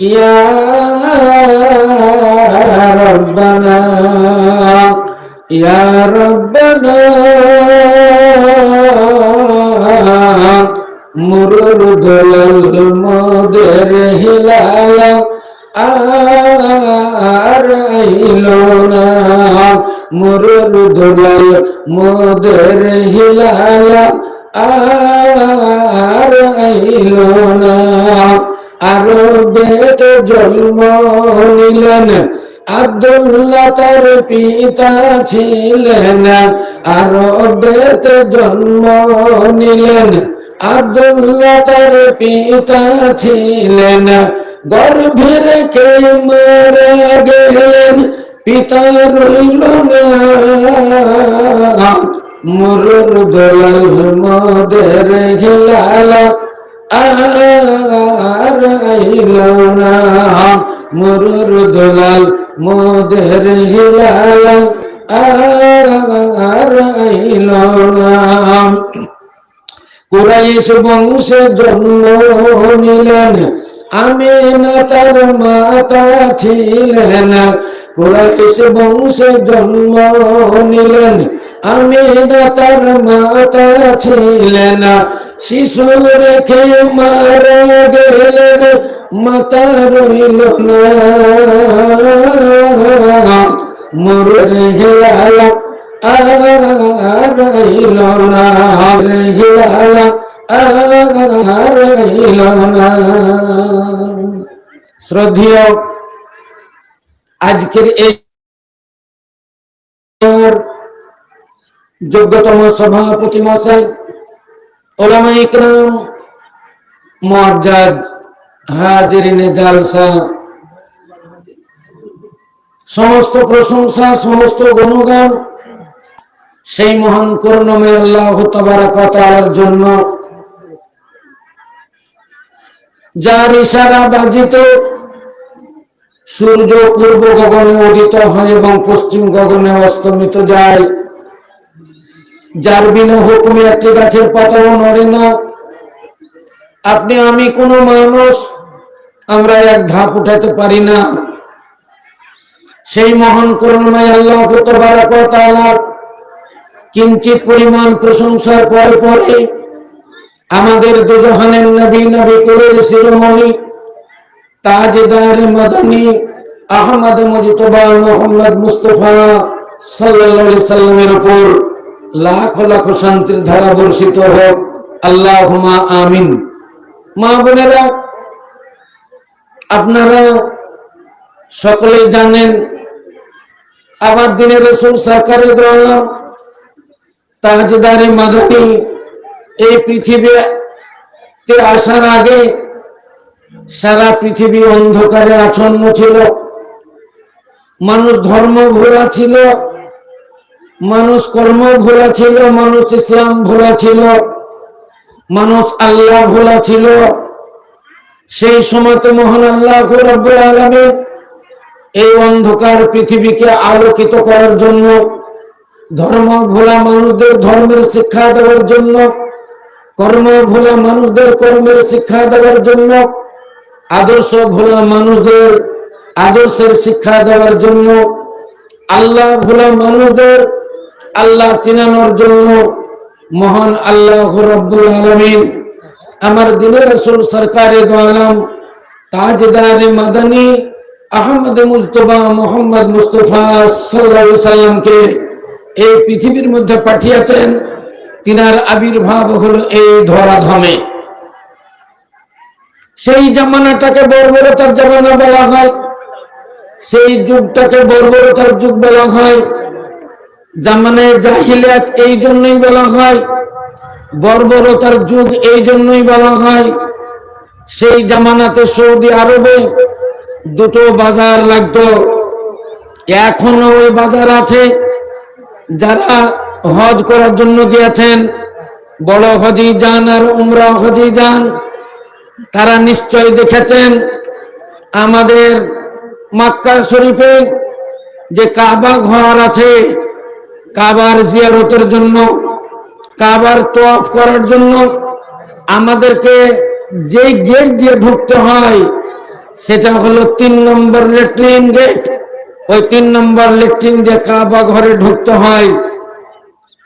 يا ربنا يا ربنا মুরুর দোলাল মোদের হিলাল আর আইলো না মুরুর দোলাল মোদের হিলাল আর আইলো না আরও বেত জন্ম নিলেন। আব্দুল্লাহ তার পিতা ছিলেন। আরও বেত জন্ম নিলেন। আব্দুল্লাহ তার পিতা ছিলেন। গর্ভের কে মারা গেলেন? পিতা রইল না। মুরুর দোলাল মদের হিলালা। আর না মুরুর দোলাল মদের হিলালা আর না কুরাইশ বংশে জন্ম নিলেন আমি না তার মাতা ছিলেন। কুরাইশ বংশে জন্ম নিলেন আমি না তার মাতা ছিলেন। শিশু রেখে মারা গেলেন মাতা রইল না মরে গেলা আর রইল না গেলা আর রইল না শ্রদ্ধেয় আজকের এই যোগ্যতম সভাপতি মশাই সমস্ত প্রশংসা, সমস্ত গুণগান সেই মহান করুণময় আল্লাহ তাবারাকাতার জন্য যার ইশারা বাজিত সূর্য পূর্ব গগনে উদিত হয় এবং পশ্চিম গগনে অস্তমিত যায়। যার বিনা হুকুমে একটি গাছের পাতাও নড়ে না। আপনি, আমি কোনো মানুষ, আমরা এক ধাপ উঠাতে পারি না। সেই মহান করুণাময় আল্লাহকে কিঞ্চিত পরিমাণ প্রশংসার পরে পরে আমাদের দুজহানের নবী নবী কুলের শিরোমণি তাজদার মদনী আহমদ মুজতবা মোহাম্মদ মুস্তফা সাল্লাল্লাহু সাল্লামের উপর লাখ লাখ শান্তির ধারা বর্ষিত হোক। আল্লাহুমা আমিন। মা বোনেরা, আপনারা সকলে জানেন, আমার দিনের রসুল দোয়ালাম তাজদারে মাদানী এই পৃথিবীতে আসার আগে সারা পৃথিবী অন্ধকারে আচ্ছন্ন ছিল। মানুষ ধর্ম ভোলা ছিল। মানুষ কর্ম ভোলা ছিল, মানুষ ইসলাম ভোলা ছিল, মানুষ আল্লাহ ভোলা ছিল। সেই সময়তে মহান আল্লাহ রব্বুল এই অন্ধকার পৃথিবীকে আলোকিত করার জন্য, ধর্ম ভোলা মানুষদের ধর্মের শিক্ষা দেওয়ার জন্য, কর্ম ভোলা মানুষদের কর্মের শিক্ষা দেওয়ার জন্য, আদর্শ ভোলা মানুষদের আদর্শের শিক্ষা দেওয়ার জন্য, আল্লাহ ভোলা মানুষদের আল্লাহ চিনানোর জন্য মহান আল্লাহ রব্বুল আলমিন আমার দিনের রসুল সরকারে গোয়ালাম তাজদারে মাদানী আহমদ মুস্তফা মোহাম্মদ মুস্তফা সাল্লাহ সাল্লামকে এই পৃথিবীর মধ্যে পাঠিয়েছেন। তিনার আবির্ভাব হলো এই ধরাধমে। সেই জামানাটাকে বর্বরতার জামানা বলা হয়। সেই যুগটাকে বর্বরতার যুগ বলা হয়। জামানে জাহিলিয়াত এই জন্যই বলা হয়, বর্বরতার যুগ এই জন্যই বলা হয়। সেই জামানাতে সৌদি আরবে দুটো বাজার লাগতো, এখনও ওই বাজার আছে, যারা হজ করার জন্য গিয়েছেন, বড় হজি যান আর উমরা হজি যান, তারা নিশ্চয় দেখেছেন আমাদের মাক্কা শরীফে যে কাবা ঘর আছে কাবার জিয়ারতের জন্য, কাবার তোয়াফ করার জন্য আমাদেরকে যে গেট দিয়ে ঢুকতে হয়, সেটা হলো তিন নম্বর লেট্রিন গেট। ওই তিন নম্বর লেট্রিন দিয়ে কাবা ঘরে ঢুকতে হয়।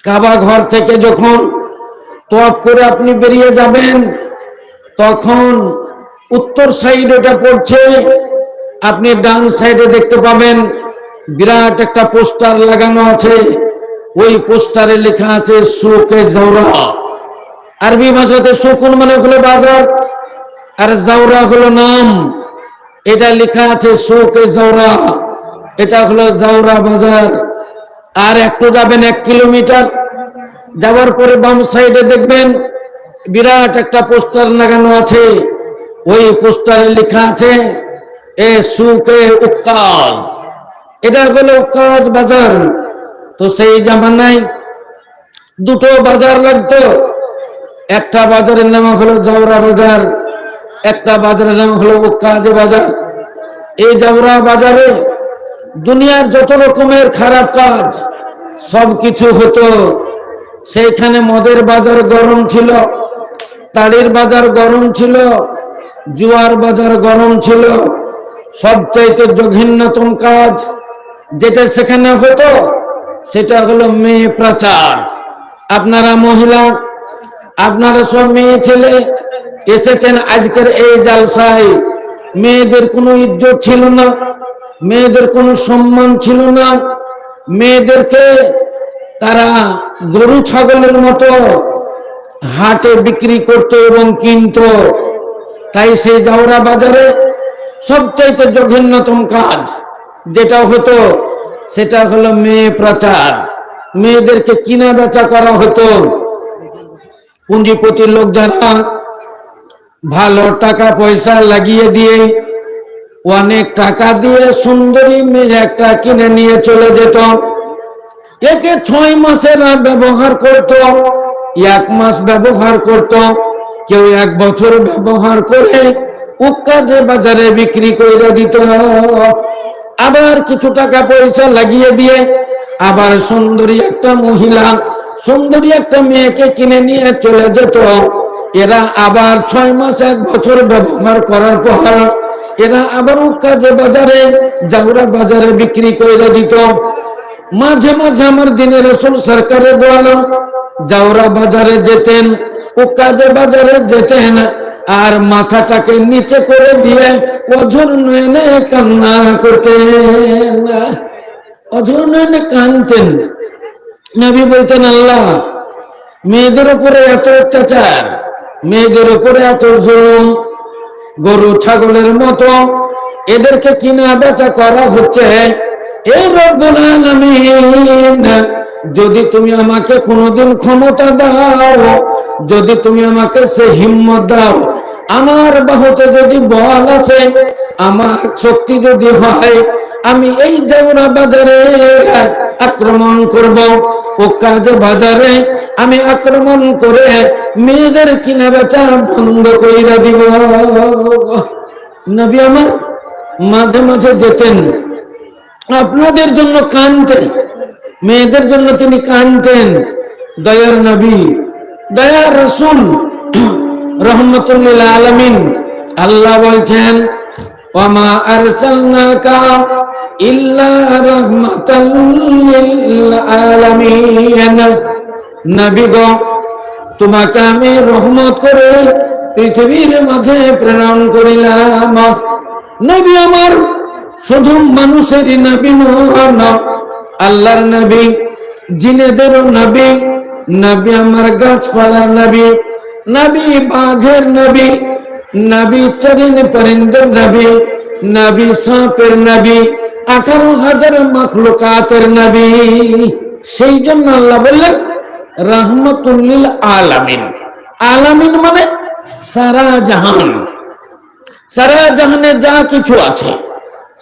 কাবা ঘর থেকে যখন তফ করে আপনি বেরিয়ে যাবেন, তখন উত্তর সাইড ওটা পড়ছে, আপনি ডান সাইডে দেখতে পাবেন, বিরাট একটা পোস্টার লাগানো আছে। ওই পোস্টারে লেখা আছে সুকে জৌরা আরবি ভাষাতে সুকুন মানে হলো বাজার, আর জাউরা হলো নাম। এটা লেখা আছে সুকে জৌরা এটা হলো জাউরা বাজার। আর একটু যাবেন এক কিলোমিটার, যাওয়ার পরে বাম সাইডে দেখবেন বিরাট একটা পোস্টার লাগানো আছে। ওই পোস্টারে লেখা আছে, এ সুকে উকাজ এটা হলো উকাজ বাজার। তো সেই জামানায় দুটো বাজার লাগতো। একটা বাজারের নাম হলো জাউরা বাজার, একটা বাজারের নাম হলো উকাজে বাজার। এই জাউরা বাজারে দুনিয়ার যত রকমের খারাপ কাজ সব কিছু হতো। সেইখানে মদের বাজার গরম ছিল, তাড়ির বাজার গরম ছিল, জুয়ার বাজার গরম ছিল। সবচাইতে জঘিন্যতম কাজ যেটা সেখানে হতো সেটা হলো মেয়ে প্রচার। আপনারা মহিলা, আপনারা সব মেয়ে ছেলে এসেছেন আজকের এই জালসায়। মেয়েদের কোনো ইজ্জত ছিল না, মেয়েদের কোনো সম্মান ছিল না। মেয়েদেরকে তারা গরু, ছাগলের মতো হাটে বিক্রি করত এবং কিনত। তাই সেই জাওরা বাজারে সবচাইতে জঘন্যতম কাজ, যেটা হতো সেটা হলো মেয়ে প্রচার। মেয়েদেরকে কিনা বেচা করা হতো। পুঁজিপতির লোক যারা ভালো টাকা পয়সা লাগিয়ে দিয়ে অনেক টাকা দিয়ে সুন্দরী মেয়ে একটা কিনে নিয়ে চলে যেত। একে ছয় মাসেরা ব্যবহার করত? এক মাস ব্যবহার করত। কেউ এক বছর ব্যবহার করে উকাজে বাজারে বিক্রি করে দিত। আবার কিছু টাকা পয়সা লাগিয়ে দিয়ে আবার সুন্দরী একটা মহিলা, সুন্দরী একটা মেয়েকে কিনে নিয়ে চলে যেত। এরা আবার ছয় মাস, এক বছর ব্যবহার করার পর এরা আবার কাজে বাজারে, জাউরা বাজারে বিক্রি করে দিত। মাঝে মাঝে আমার দিনে রসুল সরকারের দোয়াল জাউরা বাজারে যেতেন ও কাজে বাজারে যেতেন আর মাথাটাকে নিচে করে দিয়ে অঝর নয়নে কান্না করতেন অঝর নয়নে কানতেন। নবী বলতেন, আল্লাহ, মেয়েদের উপরে এত অত্যাচার, মেয়েদের উপরে এত জুলুম, গরু, ছাগলের মতো, এদেরকে কিনা বেচা করা হচ্ছে এই রব্বুল যদি তুমি আমাকে কোনোদিন ক্ষমতা দাও যদি তুমি আমাকে সে হিম্মত দাও, আমার বাহুতে যদি বল আছে আমার শক্তি যদি হয়, আমি এই জামরা বাজারে আক্রমণ করব। ও কাজ বাজারে আমি আক্রমণ করে মেয়েদের কিনা বেচা বন্ধ কইরা দিব। নবী আমার, মাঝে মাঝে যেতেন। আপনাদের জন্য কানতেন। মেয়েদের জন্য তিনি কানতেন। দয়ার নবী দয়ার রসুল রহমতুল্লিল আলমিন, আল্লাহ বলছেন, ওমা আরসালনাকা ইল্লা রাহমাতাল লিল আলামিন। নবী গো, তোমাকে আমি রহমত করে পৃথিবীর মাঝে প্রেরণ করিলাম। নবী আমার শুধু মানুষেরই নবী নন আল্লাহর নবী, জিনেদেরও নবী নবী আমার গাছপালার নবী নবী বাঘের নবী নবী চরিন পরিন্দর নবী নবী সাপের নবী, আঠারো হাজার মখলুকাতের নবী। সেই জন্য আল্লাহ বললেন রহমতুল্লিল আলামিন। আলামিন মানে সারা জাহান। সারা জাহানে যা কিছু আছে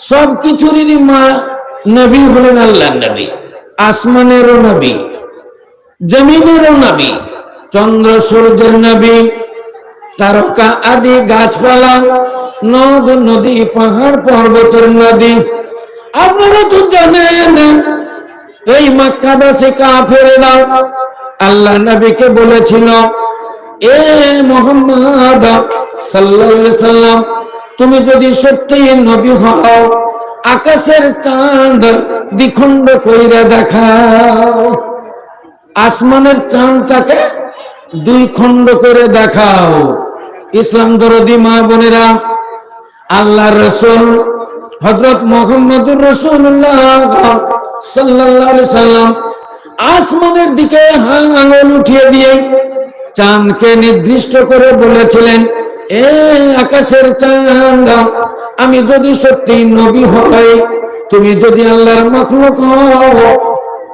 সব কিছুরই মা নবী হলেন আল্লাহ নবী, আসমানেরও নবী জমিনেরও নবী, চন্দ্র সূর্যের নবী, তারকা আদি গাছপালা, নদ, নদী, পাহাড়, পর্বতের নদী। আপনারা তো জানেন, এই মক্কাবাসী কাফেরেরা আল্লাহ নবীকে বলেছিল, এ মোহাম্মদ আলাইহি সাল্লাম তুমি যদি সত্যি নবী হও, আকাশের চাঁদ দ্বিখণ্ড কইরা দেখাও। আসমানের চাঁদটাকে দুই খণ্ড করে দেখাও। ইসলাম দরদি মা বোনেরা, আল্লাহ রসুল হজরত মোহাম্মদুর রসুল্লাহ সাল্লাহ সাল্লাম আসমানের দিকে হাং আঙুল উঠিয়ে দিয়ে চাঁদকে নির্দিষ্ট করে বলেছিলেন, এ আকাশের চাঁদ, আমি যদি সত্যি নবী হয় তুমি যদি আল্লাহর মখলুক হও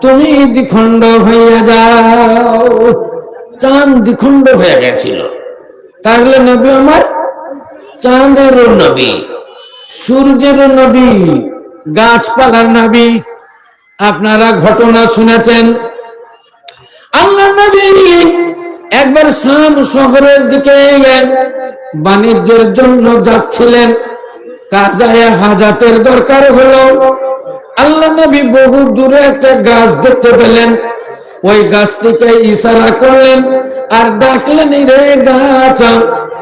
তুমি দ্বিখণ্ড হইয়া যাও। চাঁদ দ্বিখণ্ড হয়ে গেছিল। তাহলে নবী আমার চাঁদেরও নবী, সূর্যেরও নবী, গাছপালার নবী। আপনারা ঘটনা শুনেছেন। আল্লাহ নবী একবার শাম শহরের দিকে বাণিজ্যের জন্য যাচ্ছিলেন। কাজায় হাজাতের দরকার হলো। আল্লাহ নবী বহু দূরে একটা গাছ দেখতে পেলেন। ওই গাছটিকে ইশারা করলেন, আর ডাকলেন রে গাছ,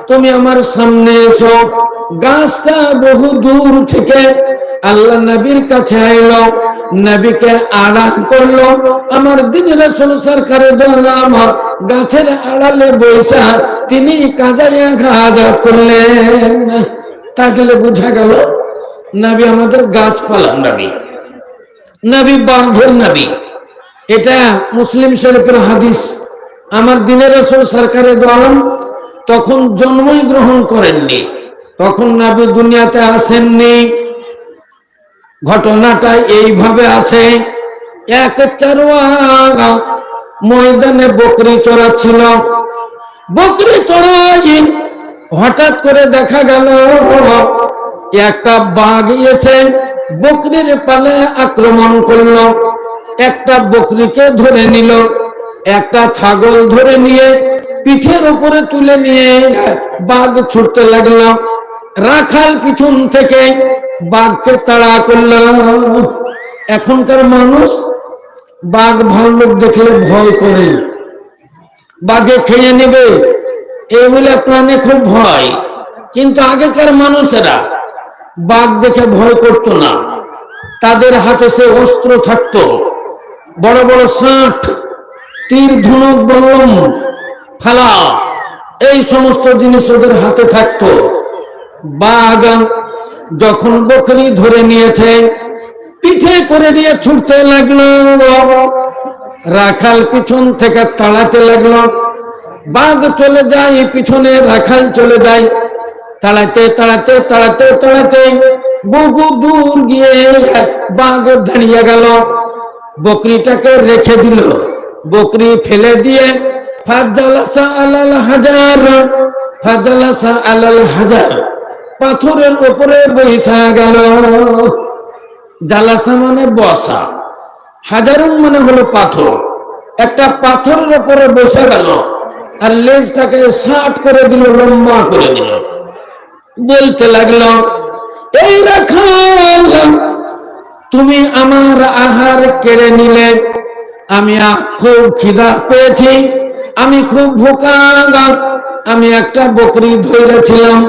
তুমি আমার সামনে এসো। গাছটা বহু দূর থেকে আল্লাহ নবীর কাছে আইলো। নবীকে আড়াল করল, আমার দিন রসুল সরকারের দোলাম গাছের আড়ালে বৈশা, তিনি কাজাইয়া হাজাত করলেন। তাহলে বোঝা গেল নবী আমাদের গাছপালা। নাবি। নবী বাঘের নাবি। এটা মুসলিম শরীফের হাদিস। আমার দিনের রসুল সরকারের দোয়ালম তখন জন্মই গ্রহণ করেননি তখন নাবি দুনিয়াতে আসেননি। ঘটনাটা এইভাবে আছে এক চারোয়া ময়দানে বকরি চড়াচ্ছিল। বকরি চড়াই হঠাৎ করে দেখা গেল একটা বাঘ এসে বকরির পালে আক্রমণ করল। একটা বকরিকে ধরে নিল, একটা ছাগল ধরে নিয়ে পিঠের উপরে তুলে নিয়ে বাঘ ছুটতে লাগল। রাখাল পিছন থেকে বাঘকে তাড়া করল। এখনকার মানুষ বাঘ ভাল্লুক দেখলে ভয় করে। বাঘে খেয়ে নেবে। এগুলো প্রাণে খুব ভয়। কিন্তু আগেকার মানুষেরা বাঘ দেখে ভয় করত না। তাদের হাতে সে অস্ত্র থাকতো। বড় বড় ষাট, তীর, ধনুক, বললম, ফালা, এই সমস্ত জিনিস ওদের হাতে থাকতো। বাঘ যখন বকরি ধরে নিয়েছে, পিঠে করে দিয়ে ছুটতে লাগল। রাখাল পিছন থেকে তাড়াতে লাগল। বাঘ চলে যায়, পিছনে রাখাল চলে যায়। তাড়াতে তাড়াতে তাড়াতে তাড়াতে বহু দূর গিয়ে বাঘ দাঁড়িয়ে গেল। বকরিটাকে রেখে দিল। বকরি ফেলে দিয়ে আলাল হাজার আলাল হাজার, পাথরের উপরে বৈশা গেল। জালাসা মানে বসা। হাজারুন মানে হলো পাথর। একটা পাথরের উপরে বসে গেল। আর লেজটাকে শার্ট করে দিল, লম্বা করে দিল। বলতে লাগল, এই রাখাল, তুমি আমার আহার কেড়ে নিলে। আমি খুব খিদা পেয়েছি, আমি খুব ভোকা, আমি একটা বকরি ধরেছিলাম।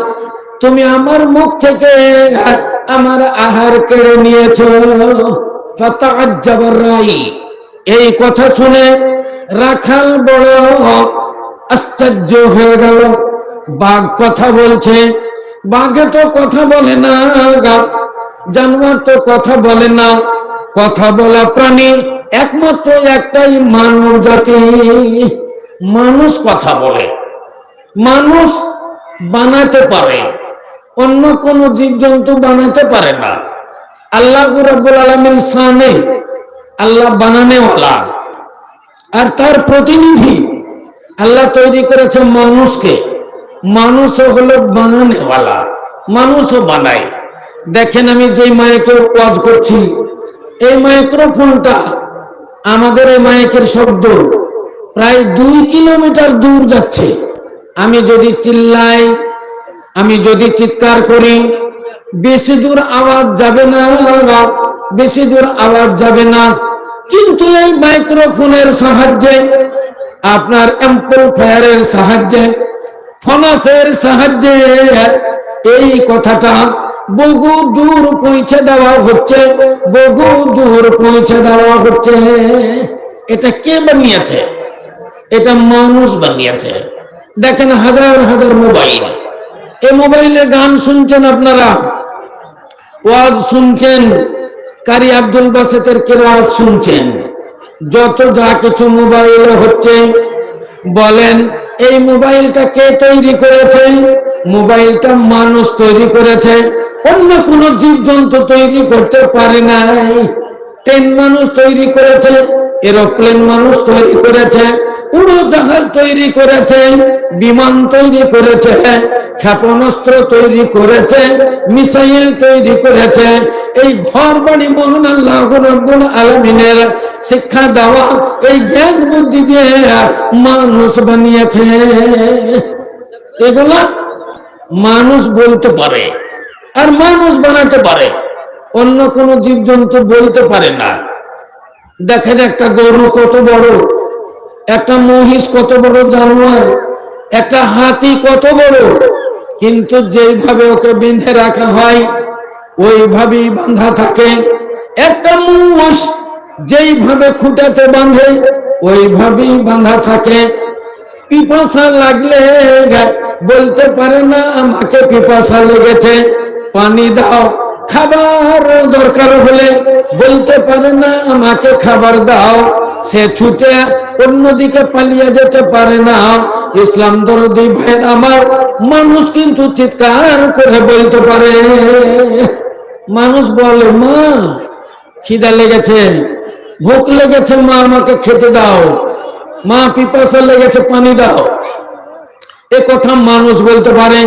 তুমি আমার মুখ থেকে আমার আহার কেড়ে নিয়েছ। এই কথা শুনে রাখাল বড় আশ্চর্য হয়ে গেল। বাঘ কথা বলছে, বাঘে তো কথা বলে না জানোয়ার তো কথা বলে না। কথা বলা প্রাণী একমাত্র একটাই মানব জাতি। মানুষ কথা বলে, মানুষ বানাতে পারে, অন্য কোন জীবজন্তু বানাতে পারে না। আল্লাহ রব্বুল আলমিন সানে, আল্লাহ বানানেওয়ালা। আর তার প্রতিনিধি আল্লাহ তৈরি করেছে মানুষকে। মানুষও হলো বানানেওয়ালা, মানুষও বানায়। দেখেন আমি যে মাইকে ওয়াজ করছি, এই মাইক্রোফোনটা আমাদের এই মাইকের শব্দ প্রায় দুই কিলোমিটার দূর যাচ্ছে। আমি যদি চিল্লাই, আমি যদি চিৎকার করি, বেশি দূর আওয়াজ যাবে না, বেশি দূর আওয়াজ যাবে না। কিন্তু এই মাইক্রোফোনের সাহায্যে আপনার ফায়ারের সাহায্যে, ফনাসের সাহায্যে এই কথাটা বহু দূর পৌঁছে দেওয়া হচ্ছে, বহু দূর পৌঁছে দেওয়া হচ্ছে। এটা কে বানিয়েছে? এটা মানুষ বানিয়েছে। দেখেন হাজার হাজার মোবাইল। এই মোবাইলে গান শুনছেন আপনারা? ওয়াজ শুনছেন? কারি আব্দুল বাসেতের কেরাত শুনছেন? যত যা কিছু মোবাইলে হচ্ছে, বলেন, এই মোবাইলটা কে তৈরি করেছে? মোবাইলটা মানুষ তৈরি করেছে। অন্য কোন জীবজন্তু তৈরি করতে পারে নাই। ট্রেন মানুষ তৈরি করেছে, এরোপ্লেন মানুষ তৈরি করেছে, উড়োজাহাজ তৈরি করেছে, বিমান তৈরি করেছে। ক্ষেপণাস্ত্র তৈরি করেছে, মিসাইল তৈরি করেছে। এই ঘর বাড়ি মোহন আলমিনের শিক্ষা দেওয়া, এই জ্ঞান বুদ্ধি দিয়ে মানুষ বানিয়েছে। এগুলা মানুষ বলতে পারে আর মানুষ বানাতে পারে। অন্য কোনো জীবজন্তু বলতে পারে না। দেখেন একটা গরু কত বড়, একটা মহিষ কত বড়, জানোয়ার, একটা হাতি কত বড় কিন্তু যেইভাবে ওকে বেঁধে রাখা হয়, ওইভাবেই বাঁধা থাকে। একটা মুষ যেইভাবে খুঁটাতে বাঁধে, ওইভাবেই বাঁধা থাকে। পিপাসা লাগলে বলতে পারে না আমাকে পিপাসা লেগেছে, পানি দাও। খাবার দরকার হলে বলতে পারে না আমাকে খাবার দাও। সে ছুটে অন্যদিকে পালিয়ে যেতে পারে না। ইসলাম দরদি ভাইয়ের আমার মানুষ কিন্তু চিৎকার করে বলতে পারে। মানুষ বলে, মা, খিদা লেগেছে, ভোক লেগেছে, মা, আমাকে খেতে দাও। মা, পিপাসা লেগেছে, পানি দাও। এ কথা মানুষ বলতে পারে।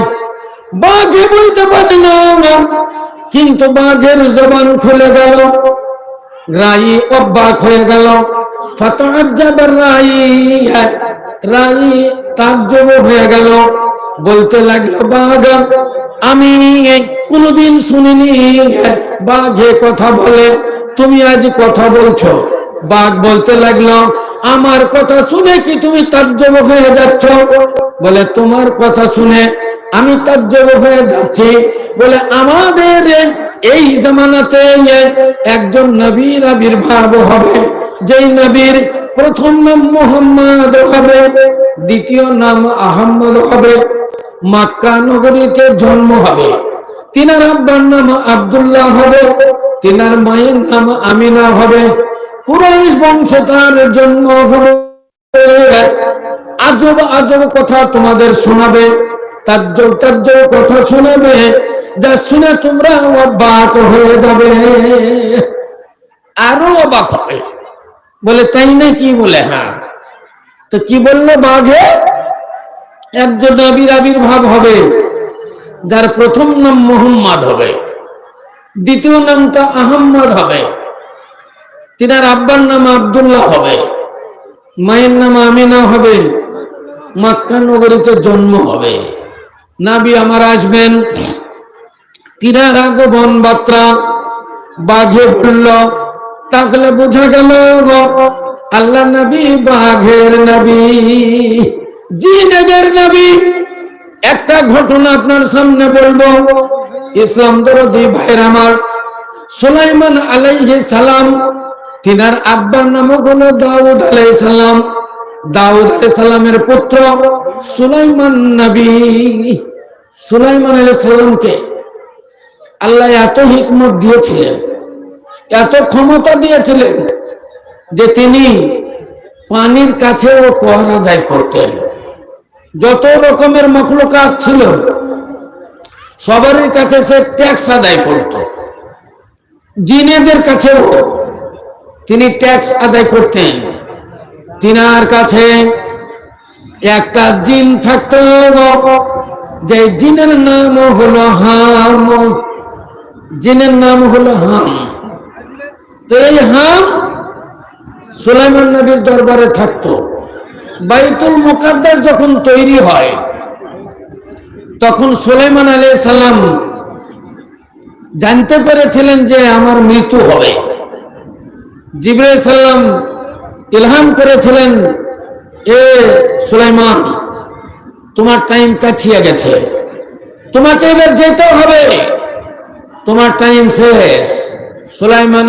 বাঘে বলতে পারে, না কিন্তু বাঘের জবান খুলে গেল, রাই অবাক হয়ে গেল। ফতাজ্জাবার রাই রাই তাজ্জব হয়ে গেল। বলতে লাগল, বাঘ, আমি কোনোদিন শুনিনি বাঘে কথা বলে। তুমি আজ কথা বলছো? বাঘ বলতে লাগল, আমার কথা শুনে কি তুমি তাজ্জব হয়ে যাচ্ছ? বলে, তোমার কথা শুনে আমি তাজ্জব হয়ে যাচ্ছি। বলে, আমাদের এই জামানাতে একজন নবীর আবির্ভাব হবে। যেই নবীর প্রথম নাম মোহাম্মদ হবে, দ্বিতীয় নাম আহম্মদ হবে, মাক্কা নগরীতে জন্ম হবে। তিনার আব্বার নাম আব্দুল্লাহ হবে, তিনার মায়ের নাম আমিনা হবে। কুরাইশ বংশে তার জন্ম হবে। আজব আজব কথা তোমাদের শোনাবে তাজ্জব কথা শোনাবে, যা শুনে তোমরা অবাক হয়ে যাবে। আরও অবাক হবে। বলে, তাই না কি বলে হ্যাঁ। তো কি বলল বাঘে? একজন আবির আবির্ভাব হবে, যার প্রথম নাম মোহাম্মদ হবে, দ্বিতীয় নামটা আহম্মদ হবে, তিনার আব্বার নাম আবদুল্লাহ হবে, মায়ের নাম আমিনা হবে, মাক্কা নগরীতে জন্ম হবে। নাবি, আমার আসবেন। তিনার আগমন বার্তা বাঘে বলল তাহলে বোঝা গেল আল্লাহ নবী, বাঘের নবী, জিনেদের নবী। একটা ঘটনা আপনার সামনে বলব। ইসলাম দরদি ভাইয়ের আমার, সুলাইমান আলাইহি সালাম, তিনার আব্বার নাম হলো দাউদ আলাইহিস সালাম। দাউদ আলাইহিস সালামের পুত্র সুলাইমান নবী। সুলাইমান আলাইহিস সালামকে আল্লাহ এত হিকমত দিয়েছিলেন। এত ক্ষমতা দিয়েছিলেন যে তিনি পানির কাছেও পহর আদায় করতেন। যত রকমের মখলুকাত ছিল, সবারই কাছে সে ট্যাক্স আদায় করত। জিনেদের কাছেও তিনি ট্যাক্স আদায় করতেন। তিনার কাছে একটা জিন থাকত যে জিনের নাম হলো হাম। জিনের নাম হলো হাম। তো এই হাম সুলাইমান নবীর দরবারে থাকতো। বাইতুল মুকাদ্দাস যখন তৈরি হয়, তখন সুলাইমান আলাই সাল্লাম জানতে পেরেছিলেন যে আমার মৃত্যু হবে। জিব্রাইল সাল্লাম ইলহাম করেছিলেন, এ সুলাইমান, তোমার টাইম কাছিয়ে গেছে। তোমাকে এবার যেতে হবে। তোমার টাইম শেষ। সুলাইমান